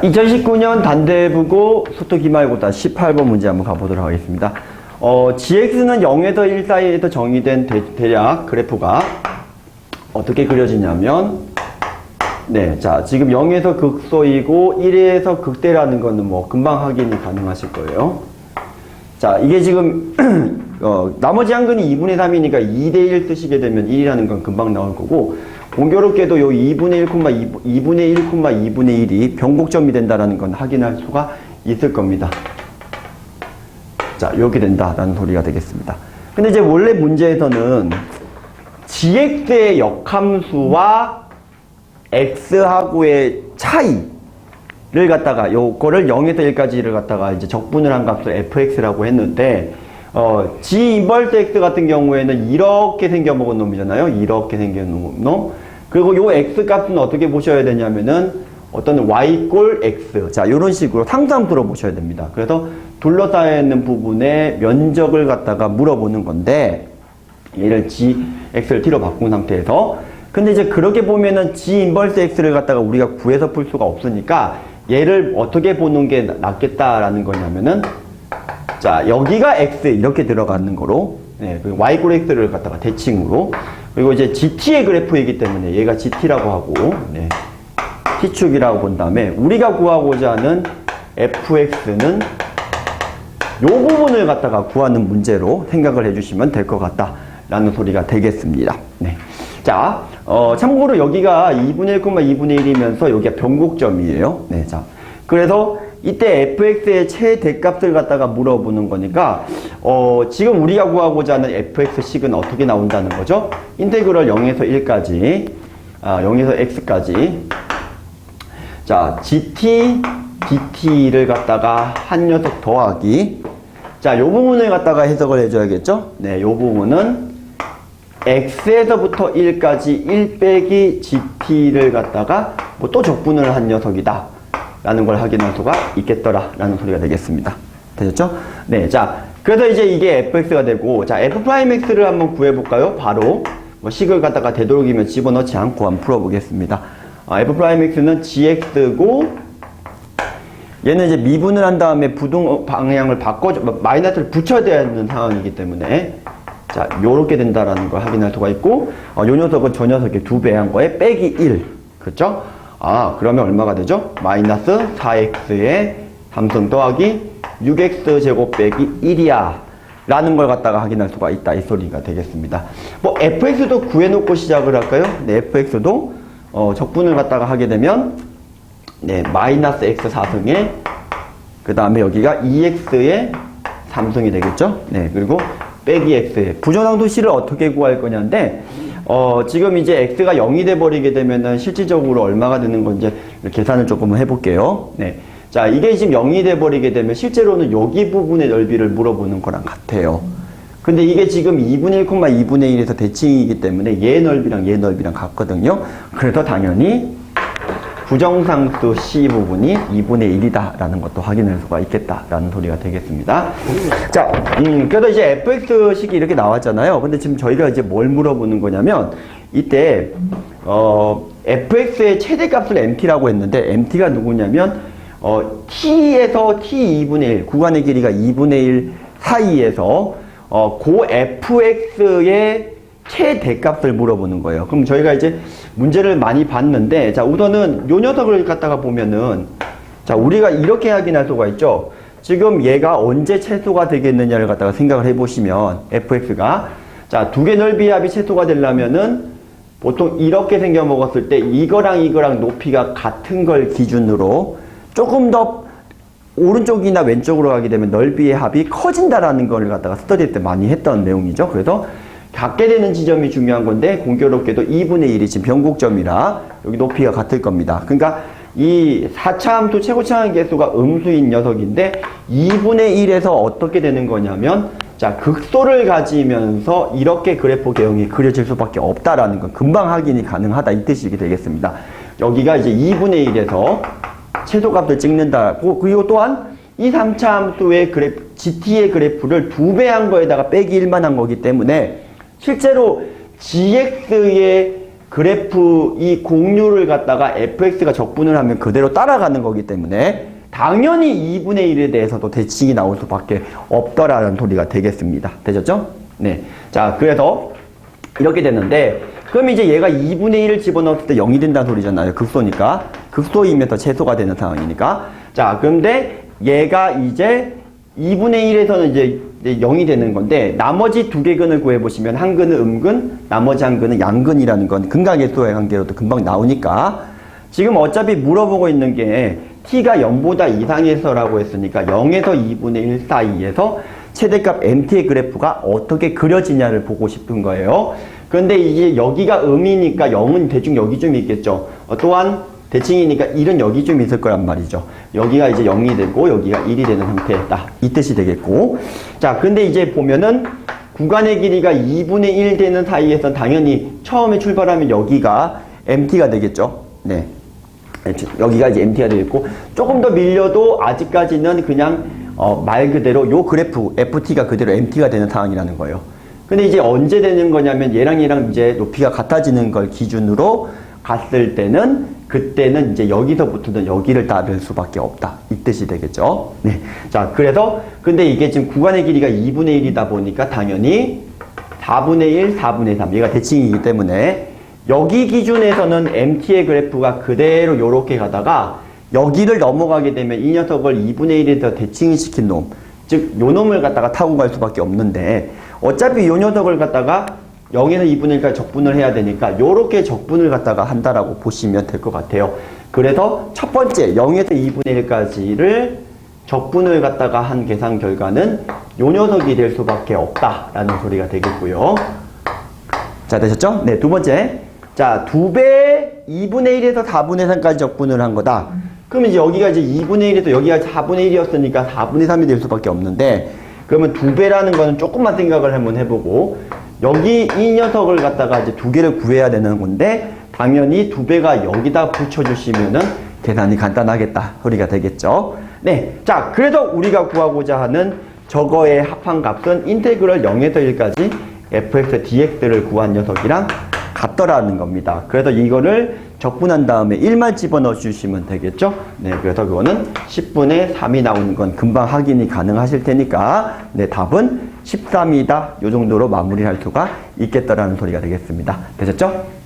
자, 2019년 단대부고 소토 기말고사 18번 문제 한번 가보도록 하겠습니다. 어, GX는 0에서 1 사이에서 정의된 대, 략 그래프가 어떻게 그려지냐면, 네, 자, 지금 0에서 극소이고 1에서 극대라는 거는 뭐 금방 확인이 가능하실 거예요. 자, 이게 지금, 어, 나머지 한 근이 2분의 3이니까 2대1 쓰시게 되면 1이라는 건 금방 나올 거고, 공교롭게도 요 2분의 1, 2분의 1, 2분의 1이 변곡점이 된다는 건 확인할 수가 있을 겁니다. 자, 이렇게 된다라는 소리가 되겠습니다. 근데 이제 원래 문제에서는 gx의 역함수와 x하고의 차이를 갖다가 요거를 0에서 1까지를 갖다가 이제 적분을 한 값을 fx라고 했는데 어, g 인버스 x 같은 경우에는 이렇게 생겨먹은 놈이잖아요. 이렇게 생겨먹은 놈. 그리고 요 x 값은 어떻게 보셔야 되냐면은 어떤 y 꼴 x. 자, 요런 식으로 상상부로 보셔야 됩니다. 그래서 둘러싸여 있는 부분의 면적을 갖다가 물어보는 건데 얘를 g, x를 t로 바꾼 상태에서 근데 이제 그렇게 보면은 g 인버스 x를 갖다가 우리가 구해서 풀 수가 없으니까 얘를 어떻게 보는 게 낫겠다라는 거냐면은 자, 여기가 x 이렇게 들어가는 거로 네, 그 y 꼴 x를 갖다가 대칭으로 그리고 이제 gt의 그래프이기 때문에 얘가 gt라고 하고 네, t축이라고 본 다음에 우리가 구하고자 하는 fx는 요 부분을 갖다가 구하는 문제로 생각을 해주시면 될 것 같다라는 소리가 되겠습니다. 네. 자, 어, 참고로 여기가 2분의 1, 2분의 1이면서 여기가 변곡점이에요. 네, 자. 그래서 이때 fx의 최대값을 갖다가 물어보는 거니까 어, 지금 우리가 구하고자 하는 fx식은 어떻게 나온다는 거죠? 인테그럴 0에서 1까지 아, 0에서 x까지 자 gt dt를 갖다가 한 녀석 더하기 자, 요 부분을 갖다가 해석을 해줘야겠죠? 네, 요 부분은 x에서부터 1까지 1 빼기 gt를 갖다가 뭐 또 적분을 한 녀석이다. 라는 걸 확인할 수가 있겠더라. 라는 소리가 되겠습니다. 되셨죠? 네, 자, 그래서 이제 이게 fx가 되고, 자, f'x를 한번 구해볼까요? 바로, 뭐 식을 갖다가 되도록이면 집어넣지 않고 한번 풀어보겠습니다. 아, f'x는 gx고, 얘는 이제 미분을 한 다음에 부동 방향을 바꿔 마이너스를 붙여야 되는 상황이기 때문에 자 요렇게 된다라는 걸 확인할 수가 있고 어, 요 녀석은 저 녀석의 두 배 한 거에 빼기 1 그렇죠? 아 그러면 얼마가 되죠? 마이너스 4x의 삼성 더하기 6x 제곱 빼기 1이야 라는 걸 갖다가 확인할 수가 있다 이 소리가 되겠습니다 뭐 fx도 구해놓고 시작을 할까요? 네 fx도 어, 적분을 갖다가 하게 되면 네, 마이너스 x 4승에 그 다음에 여기가 2x의 3승이 되겠죠? 네, 그리고 빼기 x의 부정상도씨를 어떻게 구할 거냐인데 어, 지금 이제 x가 0이 돼 버리게 되면은 실질적으로 얼마가 되는 건지 계산을 조금 해볼게요. 네. 자, 이게 지금 0이 돼 버리게 되면 실제로는 여기 부분의 넓이를 물어보는 거랑 같아요. 근데 이게 지금 2분의 1, 2분의 1에서 대칭이기 때문에 얘 넓이랑 얘 넓이랑 같거든요. 그래서 당연히 부정상수 C 부분이 2분의 1이다 라는 것도 확인할 수가 있겠다 라는 소리가 되겠습니다. 자, 음, 그래서 이제 fx식이 이렇게 나왔잖아요. 근데 지금 저희가 이제 뭘 물어보는 거냐면 이때 어, fx의 최대 값을 mt라고 했는데 mt가 누구냐면 어, t에서 t 2분의 1 구간의 길이가 2분의 1 사이에서 어, 고 fx의 최대값을 물어보는 거예요. 그럼 저희가 이제 문제를 많이 봤는데, 자, 우선은 요 녀석을 갖다가 보면은, 자, 우리가 이렇게 확인할 수가 있죠. 지금 얘가 언제 최소가 되겠느냐를 갖다가 생각을 해보시면, fx가, 자, 두 개 넓이 합이 최소가 되려면은, 보통 이렇게 생겨 먹었을 때 이거랑 이거랑 높이가 같은 걸 기준으로 조금 더 오른쪽이나 왼쪽으로 가게 되면 넓이의 합이 커진다라는 걸 갖다가 스터디 때 많이 했던 내용이죠. 그래서 갖게 되는 지점이 중요한 건데 공교롭게도 2분의 1이 지금 변곡점이라 여기 높이가 같을 겁니다. 그러니까 이 4차 함수 최고차항 계수가 음수인 녀석인데 2분의 1에서 어떻게 되는 거냐면 자 극소를 가지면서 이렇게 그래프 개형이 그려질 수밖에 없다라는 건 금방 확인이 가능하다 이 뜻이 되겠습니다. 여기가 이제 2분의 1에서 최소값을 찍는다고 그리고 또한 이 3차 함수의 그래프 GT의 그래프를 두 배 한 거에다가 빼기 1만 한 거기 때문에 실제로 GX의 그래프 이 공유를 갖다가 fx가 적분을 하면 그대로 따라가는 거기 때문에 당연히 2분의 1에 대해서도 대칭이 나올 수밖에 없더라는 소리가 되겠습니다. 되셨죠? 네. 자, 그래서 이렇게 됐는데 그럼 이제 얘가 2분의 1을 집어넣었을 때 0이 된다는 소리잖아요. 극소니까. 극소이면 더 최소가 되는 상황이니까. 자, 그런데 얘가 이제 2분의 1에서는 이제 이제 0이 되는 건데 나머지 두 개 근을 구해보시면 한 근은 음근, 나머지 한 근은 양근이라는 건 근각의 관계로도 금방 나오니까 지금 어차피 물어보고 있는 게 t가 0보다 이상해서라고 했으니까 0에서 2분의 1 사이에서 최대값 mt의 그래프가 어떻게 그려지냐를 보고 싶은 거예요. 그런데 이제 여기가 음이니까 0은 대충 여기쯤 있겠죠. 어, 또한 대칭이니까 1은 여기쯤 있을 거란 말이죠. 여기가 이제 0이 되고 여기가 1이 되는 형태다. 이 뜻이 되겠고. 자, 근데 이제 보면은 구간의 길이가 2분의 1 되는 사이에서 당연히 처음에 출발하면 여기가 MT가 되겠죠. 네. 여기가 이제 MT가 되겠고 조금 더 밀려도 아직까지는 그냥 어, 말 그대로 요 그래프 FT가 그대로 MT가 되는 상황이라는 거예요. 근데 이제 언제 되는 거냐면 얘랑 얘랑 이제 높이가 같아지는 걸 기준으로 갔을 때는 그때는 이제 여기서부터는 여기를 따를 수밖에 없다. 이 뜻이 되겠죠. 네. 자, 그래서 근데 이게 지금 구간의 길이가 2분의 1이다 보니까 당연히 4분의 1, 4분의 3. 얘가 대칭이기 때문에 여기 기준에서는 MT의 그래프가 그대로 요렇게 가다가 여기를 넘어가게 되면 이 녀석을 2분의 1에서 대칭 시킨 놈, 즉, 요 놈을 갖다가 타고 갈 수밖에 없는데, 어차피 요 녀석을 갖다가 0에서 2분의 1까지 적분을 해야 되니까, 요렇게 적분을 갖다가 한다라고 보시면 될 것 같아요. 그래서 첫 번째, 0에서 2분의 1까지를 적분을 갖다가 한 계산 결과는 요 녀석이 될 수밖에 없다라는 소리가 되겠고요. 자, 되셨죠? 네, 두 번째. 자, 두 배 2분의 1에서 4분의 3까지 적분을 한 거다. 그러면 이제 여기가 이제 2분의 1에서 여기가 4분의 1이었으니까 4분의 3이 될 수밖에 없는데, 그러면 두 배라는 거는 조금만 생각을 한번 해보고, 여기 이 녀석을 갖다가 이제 두 개를 구해야 되는 건데, 당연히 두 배가 여기다 붙여주시면은 계산이 간단하겠다. 소리가 되겠죠. 네. 자, 그래서 우리가 구하고자 하는 저거의 합한 값은 인테그럴 0에서 1까지 fx dx를 구한 녀석이랑 같더라는 겁니다. 그래서 이거를 적분한 다음에 1만 집어넣어 주시면 되겠죠? 네, 그래서 그거는 10분의 3이 나오는 건 금방 확인이 가능하실 테니까, 네, 답은 13이다. 요 정도로 마무리할 수가 있겠다라는 소리가 되겠습니다. 되셨죠?